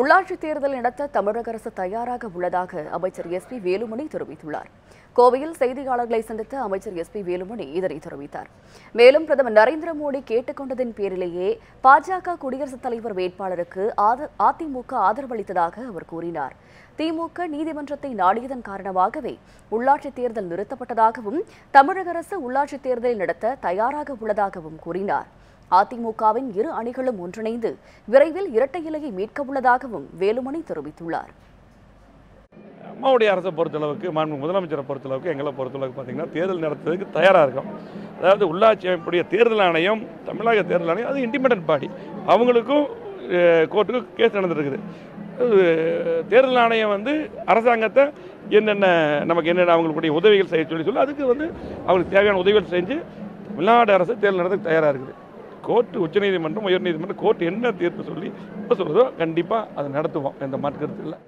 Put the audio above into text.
உள்ளாட்சித் தேர்தல் நடத்த தமிழக அரசு தயாராக உள்ளதாக அமைச்சர் எஸ் பி வேலுமணி தெரிவித்துள்ளார். கோவையில் செய்தியாளர்களை சந்தித்த அமைச்சர் எஸ் பி வேலுமணி இதனை தெரிவித்தார். மேலும் பிரதமர் நரேந்திர மோடி கேட்டுக்கொண்டதன் பேரிலேயே பாஜக குடியரசுத் தலைவர் வேட்பாளருக்கு அதிமுக ஆதரவளித்ததாக அவர் கூறினார். திமுக நீதிமன்றத்தை நாடியதன் காரணமாகவே உள்ளாட்சித் தேர்தல் நிறுத்தப்பட்டதாகவும் தமிழக அரசு உள்ளாட்சித் தேர்தலை நடத்த தயாராக உள்ளதாகவும் கூறினார். அதிமுகவின் இரு அணிகளும் ஒன்றிணைந்து விரைவில் இரட்டை இலையை மீட்க உள்ளதாகவும் வேலுமணி தெரிவித்துள்ளார். அம்மாவுடைய அரசை பொறுத்தளவுக்கு மாண்பு முதலமைச்சரை பொறுத்தளவுக்கு எங்களை பொறுத்தளவுக்கு பார்த்தீங்கன்னா தேர்தல் நடத்துறதுக்கு தயாராக இருக்கும். அதாவது உள்ளாட்சி அமைப்புடைய தேர்தல் ஆணையம் தமிழக தேர்தல் ஆணையம் அது இண்டிபெண்ட் பாடி அவங்களுக்கும் கோர்ட்டுக்கு கேஸ் நடந்துருக்குது. தேர்தல் ஆணையம் வந்து அரசாங்கத்தை என்னென்ன நமக்கு என்னென்ன அவங்களுடைய உதவிகள் செய்ய சொல்லி சொல்லி அதுக்கு வந்து அவங்களுக்கு தேவையான உதவிகள் செஞ்சு தமிழ்நாடு அரசு தேர்தல் நடத்த தயாராக இருக்குது. கோர்ட்டு உச்சநீதிமன்றம் உயர்நீதிமன்றம் கோர்ட் என்ன தீர்ப்பு சொல்லி இப்போ சொல்கிறதோ கண்டிப்பாக அதை நடத்துவோம். எந்த மாற்று கருத்து இல்லை.